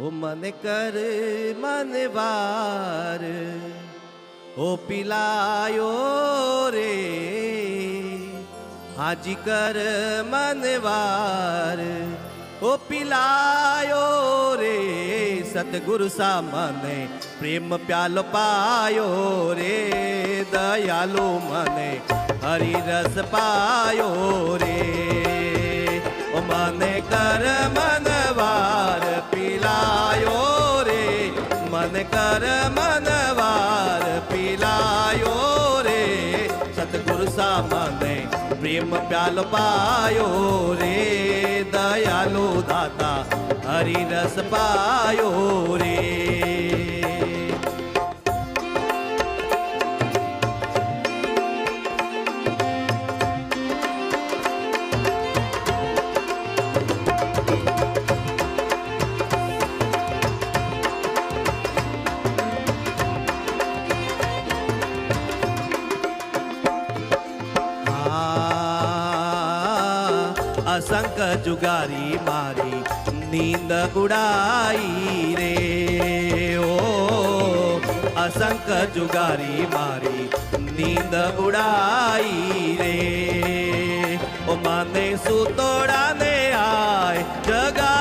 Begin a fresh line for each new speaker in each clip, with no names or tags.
ઓ મને કર, મને વાર. ઓ પિલાયો રે, હાજી કર, મને વાર. ઓ પિલાયો રે સતગુરુ સામને પ્રેમ પ્યાલો પાયો રે, દયાલુ મને હરિરસ પાયો રે. ઓ મને કર મનવાર મને કર મનવાર પીલાયો રે સતગુરુ સામને પ્રેમ પ્યાલ પાયો રે દયાલુ દાતા હરિરસ પાયો રે અસંક જુગારી મારી, નીંદ ઉડાઈ રે. ઓ, અસંક જુગારી મારી, નીંદ ઉડાઈ રે. ઓ, માને સુતોડાને આય જગાયો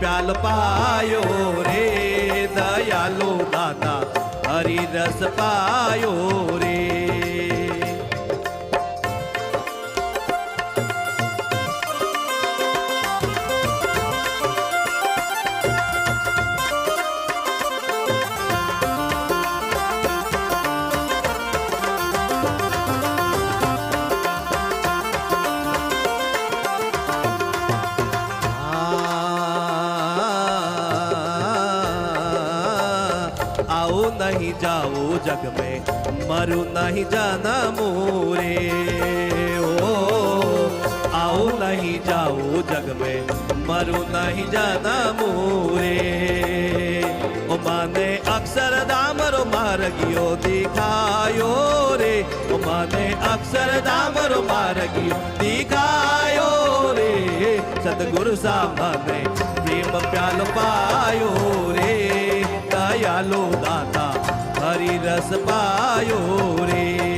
પ્યાલ પાયો રે દયાલો દાતા હરિરસ પાયો રે. नहीं जाओ जग में, मरु नहीं जाना मोरे। ओ, आओ नहीं जाओ जग में, मरु नहीं जाना मोरे। ओ, माने डाम मार गो दिखायो रे। ओ, माने डामर मार गियों दिखायो रे। सतगुरु साहब ने प्रेम प्याल पायो रे, दयालो હરિરસ પાયો રે.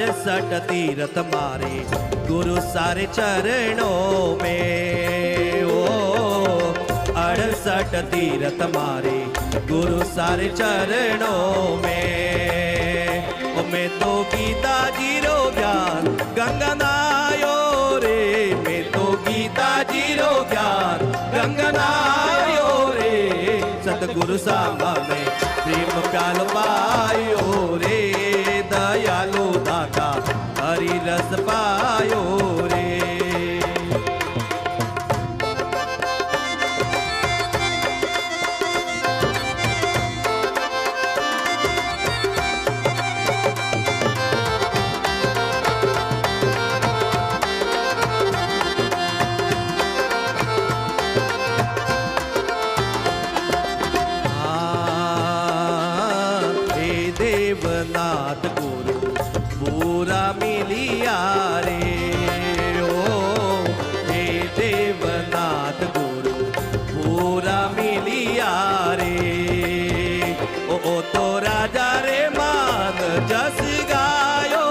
अड़सठ तीरथ मारे, गुरु सारे चरणों में। ओ, अड़सठ तीरथ मारे, गुरु सारे चरणों में। ओ मैं तो गीता ज़ीरो ज्ञान, गंगनायो रे। मैं तो गीता ज़ीरो ज्ञान, गंगनायो रे। सतगुरु सामने प्रेम प्याल हरि रस मोरा मिलिया रे। ओ हे देवनाथ गुरु पूरा मिलिया रे। ओ, ओ तो राजा रे मान जस गायो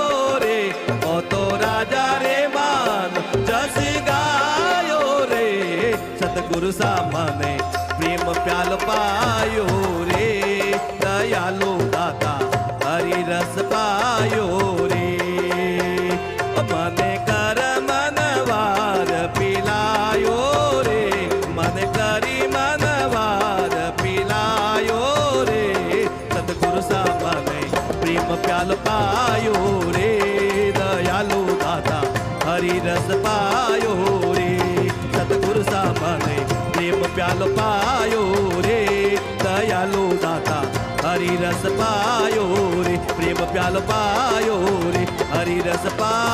रे। ओ तो राजा रे मान जस गायो रे। सतगुरु सामने प्रेम प्याल पायो रे। दयालु दाता हरि रस पायो પ્રેમ પ્યાલ પાયો રે, દયાલુ દાદા હરી રસ પાયો રે, સદગુરુ સામાને પ્રેમ પ્યાલ પાયો રે, દયાલુ દાદા હરી રસ પાયો રે, પ્રેમ પ્યાલ પાયો રે, હરિરસ પાયો